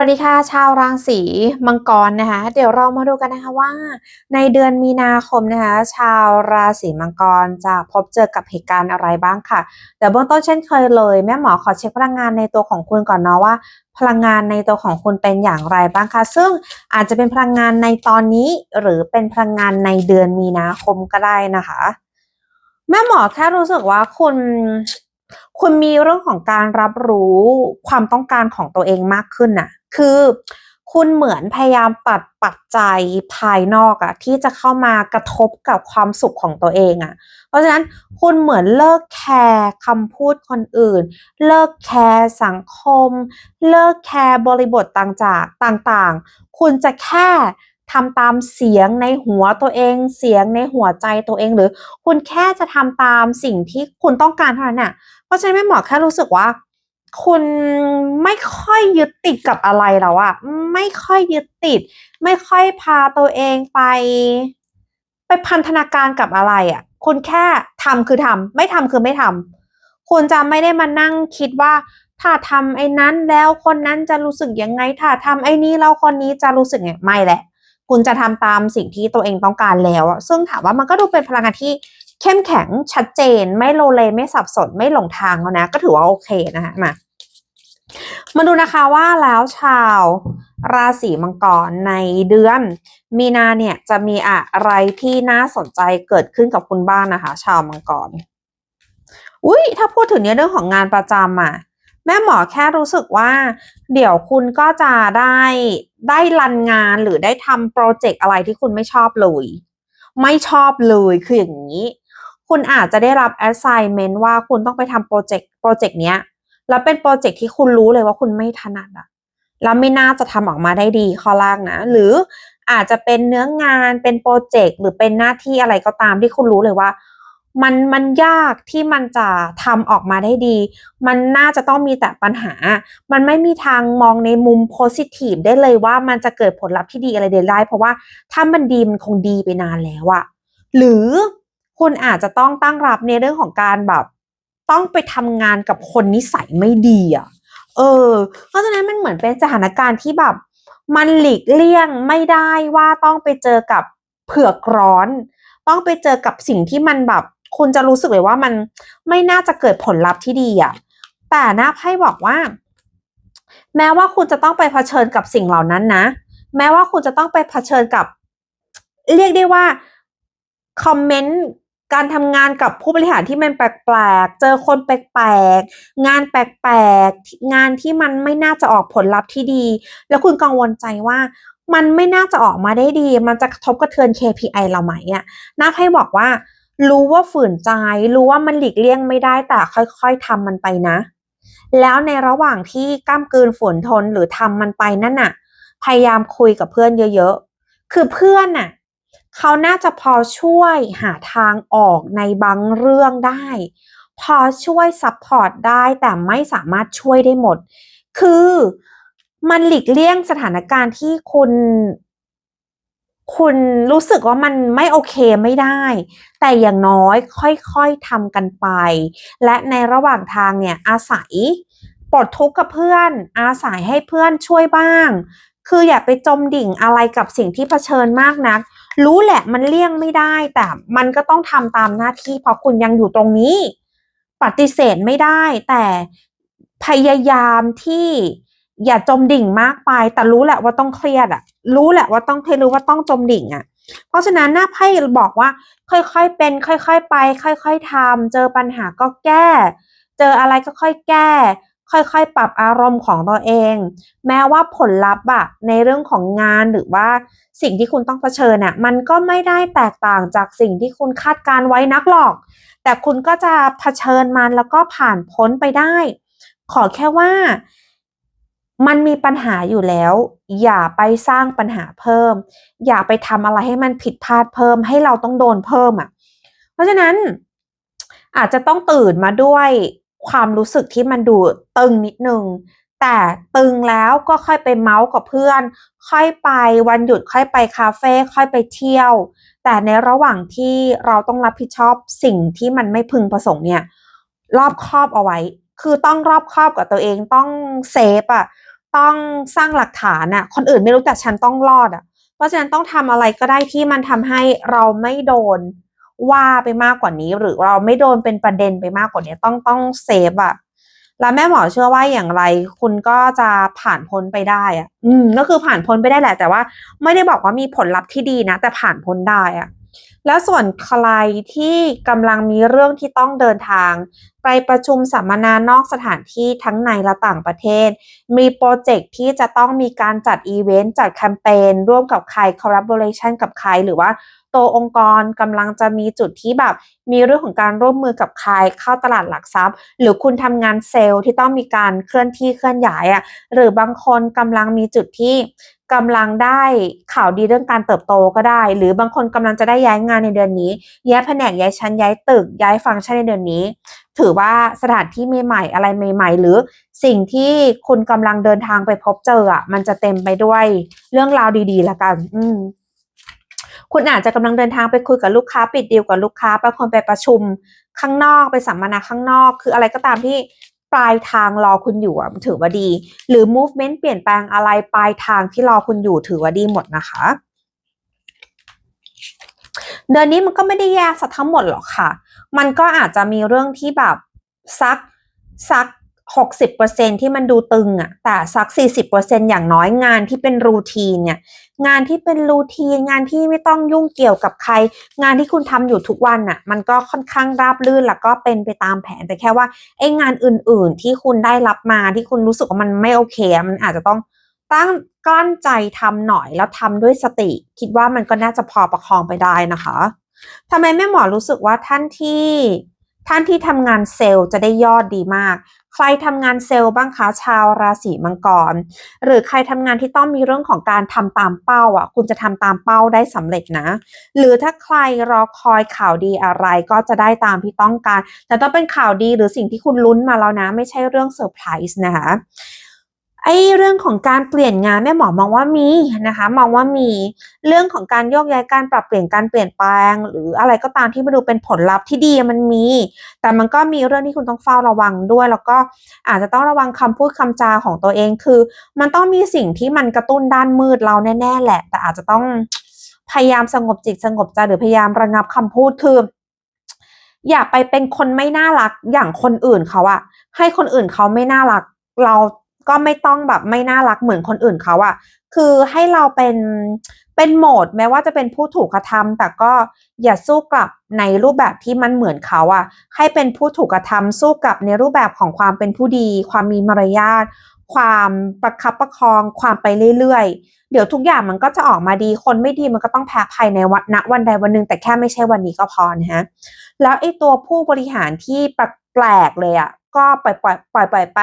สวัสดีค่ะชาวราศีมังกรนะคะเดี๋ยวเรามาดูกันนะคะว่า ในเดือนมีนาคมนะคะชาวราศีมังกรจะพบเจอกับเหตุการณ์อะไรบ้างค่ะแต่เบื้องต้นเช่นเคยเลยแม่หมอขอเช็คพลังงานในตัวของคุณก่อนเนาะว่า พลังงานในตัวของคุณเป็นอย่างไรบ้างคะซึ่งอาจจะเป็นพลังงานในตอนนี้หรือเป็นพลังงานในเดือนมีนาคมก็ได้นะคะ แม่หมอแค่รู้สึกว่าคุณคุณมีเรื่องของการรับรู้ความต้องการของตัวเองมากขึ้นน่ะ คือคุณเหมือนพยายามตัดปัจจัยภายนอกอะที่จะเข้ามากระทบกับความสุขของตัวเองอะเพราะฉะนั้นคุณเหมือนเลิกแคร์คำพูดคนอื่น เลิกแคร์สังคม เลิกแคร์บริบทต่างๆต่างๆ คุณจะแค่ทำตามเสียงในหัวตัวเอง เสียงในหัวใจตัวเอง หรือคุณแค่จะทำตามสิ่งที่คุณต้องการเท่านั้นน่ะเพราะฉะนั้นแม่หมอแค่รู้สึกว่า คุณไม่ค่อยยึดติดกับอะไรแล้วอะไม่ค่อยยึดติด ไม่ค่อยพาตัวเองไป ไปพันธนาการกับอะไรอะคุณแค่ทำคือทำไม่ทำคือไม่ทำคุณจะไม่ได้มานั่งคิดว่า ถ้าทำไอ้นั้นแล้วคนนั้นจะรู้สึกยังไง ถ้าทำไอ้นี้แล้วคนนี้จะรู้สึกไงไม่แหละ คุณจะทำตามสิ่งที่ตัวเองต้องการแล้วอะซึ่งถามว่ามันก็ดูเป็นพลังงานที่เข้มแข็งชัดเจน ไม่โลเลไม่สับสนไม่หลงทางแล้วนะ ก็ถือว่าโอเคนะคะมา มาดูนะคะว่าแล้วชาวราศีมังกรในเดือน มีนาเนี่ยจะมีอะไรที่น่าสนใจเกิดขึ้นกับคุณบ้างนะคะ ชาวมังกร อุ้ยถ้าพูดถึงในเรื่องของงานประจำอะแม่หมอแค่รู้สึกว่า เดี๋ยวคุณก็จะได้ได้รันงานหรือได้ทำโปรเจกต์อะไรที่คุณไม่ชอบเลย ไม่ชอบเลยคืออย่างนี้ คุณอาจจะได้รับ assignment ว่าคุณต้องไปทำโปรเจกต์โปรเจกต์เนี้ย แล้วเป็นโปรเจกต์ที่คุณรู้เลยว่าคุณไม่ถนัดอะแล้วไม่น่าจะทำออกมาได้ดีข้อล่างนะ หรืออาจจะเป็นเนื้องานเป็นโปรเจกต์หรือเป็นหน้าที่อะไรก็ตามที่คุณรู้เลยว่า มันมันยากที่มันจะทำออกมาได้ดี มันน่าจะต้องมีแต่ปัญหา มันไม่มีทางมองในมุมโพสิทีฟได้เลยว่ามันจะเกิดผลลัพธ์ที่ดีอะไรเดได้ เพราะว่าถ้ามันดีมันคงดีไปนานแล้วอะหรือคุณอาจจะต้องตั้งรับในเรื่องของการแบบ ต้องไปทำงานกับคนนิสัยไม่ดีอะ เออ เพราะฉะนั้นมันเหมือนเป็นสถานการณ์ที่แบบ มันหลีกเลี่ยงไม่ได้ว่าต้องไปเจอกับเผือกร้อน ต้องไปเจอกับสิ่งที่มันแบบ คุณจะรู้สึกเลยว่ามันไม่น่าจะเกิดผลลัพธ์ที่ดีอะ แต่นะไพ่บอกว่า แม้ว่าคุณจะต้องไปเผชิญกับสิ่งเหล่านั้นนะ แม้ว่าคุณจะต้องไปเผชิญกับ เรียกได้ว่าคอมเมนต์ การทำงานกับผู้บริหารที่มันแปลกๆ เจอคนแปลกๆ งานแปลกๆ งานที่มันไม่น่าจะออกผลลัพธ์ที่ดี แล้วคุณกังวลใจว่ามันไม่น่าจะออกมาได้ดี มันจะกระทบกระเทือน KPI เราไหมอะน่าให้บอกว่า รู้ว่าฝืนใจ รู้ว่ามันหลีกเลี่ยงไม่ได้แต่ค่อยๆทำมันไปนะ แล้วในระหว่างที่ก้ามกืนฝืนทนหรือทำมันไปนั่นน่ะ พยายามคุยกับเพื่อนเยอะๆ คือเพื่อนน่ะ เขาน่าจะพอช่วยหาทางออกในบางเรื่องได้ พอช่วยซัพพอร์ตได้แต่ไม่สามารถช่วยได้หมด คือมันหลีกเลี่ยงสถานการณ์ที่คุณคุณรู้สึกว่ามันไม่โอเคไม่ได้ แต่อย่างน้อยค่อยๆทำกันไป และในระหว่างทางเนี่ยอาศัยปลดทุกข์กับเพื่อน อาศัยให้เพื่อนช่วยบ้าง คืออย่าไปจมดิ่งอะไรกับสิ่งที่เผชิญมากนัก รู้แหละมันเลี่ยงไม่ได้ แต่มันก็ต้องทำตามหน้าที่เพราะคุณยังอยู่ตรงนี้ ปฏิเสธไม่ได้ แต่พยายามที่อย่าจมดิ่งมากไป แต่รู้แหละว่าต้องเครียดอะรู้แหละว่าต้องเครียดรู้ว่าต้องจมดิ่งอะเพราะฉะนั้นหน้าไพ่บอกว่า ค่อยๆเป็น ค่อยๆไป ค่อย ๆทำเจอปัญหาก็แก้ เจออะไรก็ค่อยแก้ ค่อยๆ ปรับอารมณ์ของตัวเอง แม้ว่าผลลัพธ์อะในเรื่องของงานหรือว่าสิ่งที่คุณต้องเผชิญอะมันก็ไม่ได้แตกต่างจากสิ่งที่คุณคาดการไว้นักหรอก แต่คุณก็จะเผชิญมันแล้วก็ผ่านพ้นไปได้ ขอแค่ว่ามันมีปัญหาอยู่แล้ว อย่าไปสร้างปัญหาเพิ่ม อย่าไปทำอะไรให้มันผิดพลาดเพิ่ม ให้เราต้องโดนเพิ่มอะ เพราะฉะนั้นอาจจะต้องตื่นมาด้วย ความรู้สึกที่มันดูตึงนิดนึงแต่ตึงแล้วก็ค่อยไปเมาส์กับเพื่อน ค่อยไปวันหยุดค่อยไปคาเฟ่ค่อยไปเที่ยว แต่ในระหว่างที่เราต้องรับผิดชอบสิ่งที่มันไม่พึงประสงค์เนี่ย รอบครอบเอาไว้ คือต้องรอบครอบกับตัวเองต้องเซฟอะต้องสร้างหลักฐานอะคนอื่นไม่รู้แต่ฉันต้องรอดอะเพราะฉะนั้นต้องทำอะไรก็ได้ที่มันทำให้เราไม่โดน ว่าไปมากกว่านี้ หรือเราไม่โดนเป็นประเด็นไปมากกว่านี้ต้องต้องเซฟอะแล้วแม่หมอเชื่อว่าอย่างไร คุณก็จะผ่านพ้นไปได้อะอืม ก็คือผ่านพ้นไปได้แหละ แต่ว่าไม่ได้บอกว่ามีผลลัพธ์ที่ดีนะ แต่ผ่านพ้นได้อะแล้วส่วนใครที่กำลังมีเรื่องที่ต้องเดินทาง ไปประชุมสัมมนานอกสถานที่ทั้งในและต่างประเทศ มีโปรเจกต์ที่จะต้องมีการจัดอีเวนต์จัดแคมเปญร่วมกับใคร collaboration กับใครหรือว่า ตัวองค์กรกำลังจะมีจุดที่แบบมีเรื่องของการร่วมมือกับใครเข้าตลาดหลักทรัพย์ หรือคุณทำงานเซลล์ที่ต้องมีการเคลื่อนที่เคลื่อนย้ายอะ่ะหรือบางคนกำลังมีจุดที่กำลังได้ข่าวดีเรื่องการเติบโตก็ได้ หรือบางคนกำลังจะได้ย้ายงานในเดือนนี้ย้ายแผนกย้ายชั้นย้ายตึกย้ายฟังก์ชันในเดือนนี้ ถือว่าสถานที่ใหม่ๆอะไรใหม่ ๆ หรือสิ่งที่คุณกำลังเดินทางไปพบเจออะมันจะเต็มไปด้วยเรื่องราวดีๆละกัน อืม คุณอาจจะกำลังเดินทางไปคุยกับลูกค้าปิดดีลกับลูกค้าบางคนไปประชุมข้างนอกไปสัมมนาข้างนอก คืออะไรก็ตามที่ปลายทางรอคุณอยู่อะถือว่าดี หรือ movement เปลี่ยนแปลงอะไรปลายทางที่รอคุณอยู่ถือว่าดีหมดนะคะ เดือนนี้มันก็ไม่ได้แย่ซะทั้งหมดหรอกค่ะ มันก็อาจจะมีเรื่องที่แบบสักสัก หกสิบเปอร์เซ็นที่มันดูตึงอะแต่สักสี่สิบเปอร์เซ็นอย่างน้อยงานที่เป็นรูทีนเนี่ย งานที่เป็นรูทีนงานที่ไม่ต้องยุ่งเกี่ยวกับใคร งานที่คุณทำอยู่ทุกวันน่ะมันก็ค่อนข้างราบรื่นแล้วก็เป็นไปตามแผนแต่แค่ว่าไอ้งานอื่น ๆ ที่คุณได้รับมาที่คุณรู้สึกว่ามันไม่โอเค มันอาจจะต้องตั้งกลั้นใจทำหน่อยแล้วทำด้วยสติ คิดว่ามันก็น่าจะพอประคองไปได้นะคะทำไมแม่หมอรู้สึกว่าท่านที่ ท่านที่ทำงานเซลล์จะได้ยอดดีมาก ใครทำงานเซลล์บ้างคะชาวราศีมังกร หรือใครทำงานที่ต้องมีเรื่องของการทำตามเป้าอะ คุณจะทำตามเป้าได้สำเร็จนะ หรือถ้าใครรอคอยข่าวดีอะไรก็จะได้ตามที่ต้องการ แต่ต้องเป็นข่าวดีหรือสิ่งที่คุณลุ้นมาแล้วนะ ไม่ใช่เรื่องเซอร์ไพรส์นะคะ ไอ้เรื่องของการเปลี่ยนงานแม่หมอมองว่ามีนะคะมองว่ามีเรื่องของการโยกย้ายการปรับเปลี่ยนการเปลี่ยนแปลง หรืออะไรก็ตามที่มาดูเป็นผลลัพธ์ที่ดีมันมี แต่มันก็มีเรื่องที่คุณต้องเฝ้าระวังด้วย แล้วก็อาจจะต้องระวังคำพูดคำจาของตัวเองคือ มันต้องมีสิ่งที่มันกระตุ้นด้านมืดเราแน่ๆแหละ แต่อาจจะต้องพยายามสงบจิตสงบใจหรือพยายามระงับคำพูดคืออย่าไปเป็นคนไม่น่ารักอย่างคนอื่นเขาอะให้คนอื่นเขาไม่น่ารักเรา ก็ไม่ต้องแบบไม่น่ารักเหมือนคนอื่นเขาอะคือให้เราเป็นเป็นโหมดแม้ว่าจะเป็นผู้ถูกกระทำแต่ก็อย่าสู้กลับในรูปแบบที่มันเหมือนเขาอะให้เป็นผู้ถูกกระทำสู้กลับในรูปแบบของความเป็นผู้ดี ความมีมารยาทความประคับประคองความไปเรื่อยๆ เดี๋ยวทุกอย่างมันก็จะออกมาดี คนไม่ดีมันก็ต้องแพ้ภัยในวันณวันใดวันหนึ่งแต่แค่ไม่ใช่วันนี้ก็พอนะฮะ แล้วไอ้ตัวผู้บริหารที่แปลกๆเลยอะก็ปล่อยปล่อยปล่อยปล่อยไป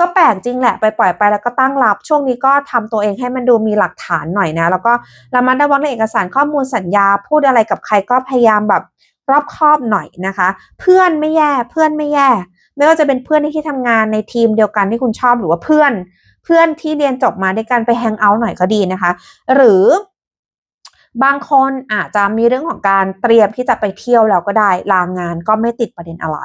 ก็แปลกจริงแหละไปปล่อยไปแล้วก็ตั้งรับ ช่วงนี้ก็ทำตัวเองให้มันดูมีหลักฐานหน่อยนะ แล้วก็ระมัดระวังในเอกสารข้อมูลสัญญา พูดอะไรกับใครก็พยายามแบบรอบคอบหน่อยนะคะ เพื่อนไม่แย่เพื่อนไม่แย่ ไม่ว่าจะเป็นเพื่อนที่ทำงานในทีมเดียวกันที่คุณชอบหรือว่าเพื่อน เพื่อนที่เรียนจบมาด้วยกันไปแฮงเอาท์หน่อยก็ดีนะคะ หรือ บางคนอาจจะมีเรื่องของการเตรียมที่จะไปเที่ยวแล้วก็ได้ลางานก็ไม่ติดประเด็นอะไร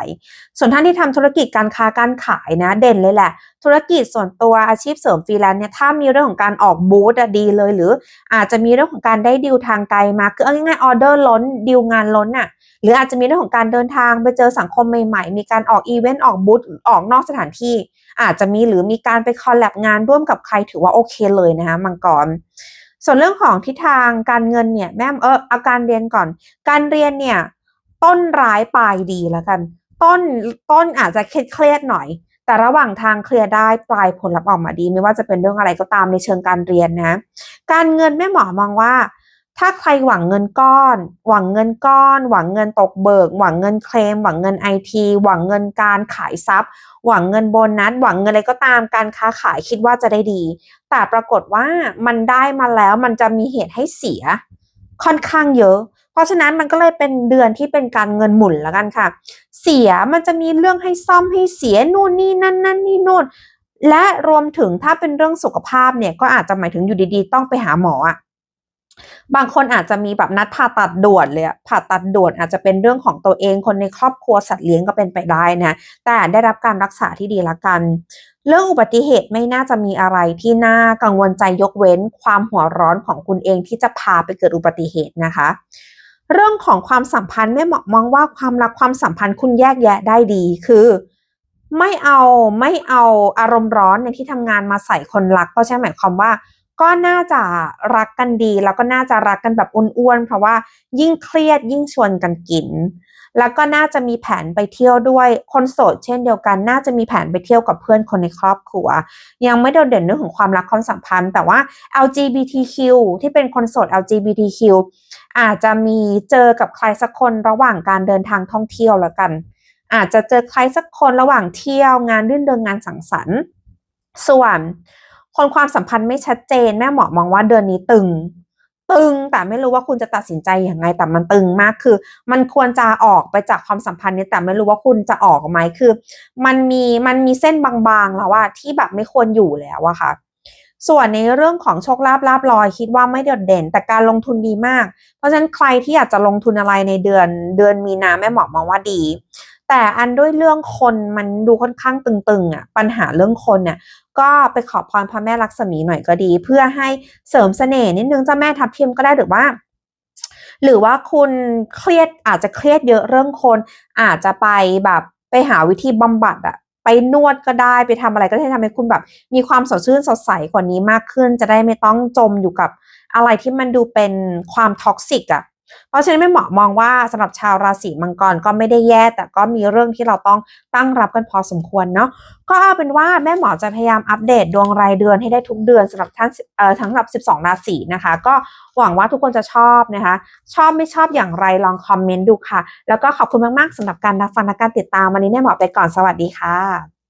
ส่วนท่านที่ทำธุรกิจการค้าการขายนะเด่นเลยแหละ ธุรกิจส่วนตัวอาชีพเสริมฟรีแลนซ์เนี่ยถ้ามีเรื่องของการออกบูธดีเลย หรืออาจจะมีเรื่องของการได้ดีลทางไกลมาคือเอาง่ายๆออเดอร์ล้นดีลงานล้นอะ่ะหรืออาจจะมีเรื่องของการเดินทางไปเจอสังคมใหม่ๆ มีการออกอีเวนต์ออกบูธออกนอกสถานที่ อาจจะมีหรือมีการไปคอลแลบงานร่วมกับใครถือว่าโอเคเลยนะคะมังกร ส่วนเรื่องของทิศทางการเงินเนี่ยแม่เอออาการเรียนก่อน การเรียนเนี่ยต้นร้ายปลายดีแล้วกัน ต้นต้นอาจจะเครียดหน่อย แต่ระหว่างทางเคลียร์ได้ปลายผลลัพธ์ออกมาดี ไม่ว่าจะเป็นเรื่องอะไรก็ตามในเชิงการเรียนนะ การเงินแม่หมอมองว่า ถ้าใครหวังเงินก้อน หวังเงินก้อน หวังเงินตกเบิก หวังเงินเคลม หวังเงินไอทีหวังเงินการขายทรัพย์ หวังเงินโบนัส หวังเงินอะไรก็ตามการค้าขายคิดว่าจะได้ดี แต่ปรากฏว่ามันได้มาแล้วมันจะมีเหตุให้เสีย ค่อนข้างเยอะ เพราะฉะนั้นมันก็เลยเป็นเดือนที่เป็นการเงินหมุนแล้วกันค่ะ เสียมันจะมีเรื่องให้ซ่อมให้เสียนู่นนี่นั่นนั่นนี่นู่นและรวมถึงถ้าเป็นเรื่องสุขภาพเนี่ยก็อาจจะหมายถึงอยู่ดีๆ ต้องไปหาหมออะ บางคนอาจจะมีแบบนัดผ่าตัดด่วนเลยผ่าตัดด่วนอาจจะเป็นเรื่องของตัวเองคนในครอบครัวสัตว์เลี้ยงก็เป็นไปได้นะแต่ได้รับการรักษาที่ดีละกัน เรื่องอุบัติเหตุไม่น่าจะมีอะไรที่น่ากังวลใจยกเว้น ความหัวร้อนของคุณเองที่จะพาไปเกิดอุบัติเหตุนะคะ เรื่องของความสัมพันธ์แม่หมอมองว่าความรักความสัมพันธ์คุณแยกแยะได้ดีคือไม่เอาไม่เอาอารมณ์ร้อนในที่ทำงานมาใส่คนรักเพราะฉะนั้นหมายความว่า ก็น่าจะรักกันดี แล้วก็น่าจะรักกันแบบอ้วนๆเพราะว่ายิ่งเครียดยิ่งชวนกันกิน แล้วก็น่าจะมีแผนไปเที่ยวด้วยคนโสดเช่นเดียวกัน น่าจะมีแผนไปเที่ยวกับเพื่อนคนในครอบครัว ยังไม่โดดเด่นเรื่องของความรักความสัมพันธ์ แต่ว่า LGBTQ ที่เป็นคนโสด LGBTQ อาจจะมีเจอกับใครสักคนระหว่างการเดินทางท่องเที่ยวแล้วกัน อาจจะเจอใครสักคนระหว่างเที่ยวงานรื่นเริงงานสังสรรค์ ส่วน คนความสัมพันธ์ไม่ชัดเจนแม่หมอมองว่าเดือนนี้ตึง ตึงแต่ไม่รู้ว่าคุณจะตัดสินใจอย่างไงแต่มันตึงมากคือ มันควรจะออกไปจากความสัมพันธ์นี้แต่ไม่รู้ว่าคุณจะออกไหมคือ มันมีมันมีเส้นบางๆแล้วว่าที่แบบไม่ควรอยู่แล้วอะค่ะส่วนในเรื่องของโชคลาภลาบลอยคิดว่าไม่โดดเด่น แต่การลงทุนดีมาก เพราะฉะนั้นใครที่อยากจะลงทุนอะไรในเดือนเดือนมีนาแม่หมอมองว่าดี แต่อันด้วยเรื่องคนมันดูค่อนข้างตึงๆอะปัญหาเรื่องคนเนี่ยก็ไปขอพรพระแม่ลักษมีหน่อยก็ดี เพื่อให้เสริมเสน่ห์นิดนึงเจ้าแม่ทับทิมก็ได้หรือว่า หรือว่าคุณเครียดอาจจะเครียดเยอะเรื่องคน อาจจะไปแบบไปหาวิธีบำบัดอะไปนวดก็ได้ไปทำอะไรก็ได้ทำให้คุณแบบ มีความสดชื่นสดใสกว่านี้มากขึ้น จะได้ไม่ต้องจมอยู่กับอะไรที่มันดูเป็นความท็อกซิกอะ เพราะฉะนั้นแม่หมอมองว่าสำหรับชาวราศีมังกรก็ไม่ได้แย่ แต่ก็มีเรื่องที่เราต้องตั้งรับกันพอสมควรเนาะก็เอาเป็นว่าแม่หมอจะพยายามอัปเดตดวงรายเดือนให้ได้ทุกเดือนสำหรับท่านเอ่อทั้งสำหรับ 12 ราศีนะคะ ก็หวังว่าทุกคนจะชอบนะคะ ชอบไม่ชอบอย่างไรลองคอมเมนต์ดูค่ะ แล้วก็ขอบคุณมากๆสำหรับการรับฟังและการติดตามวันนี้แม่หมอไปก่อนสวัสดีค่ะ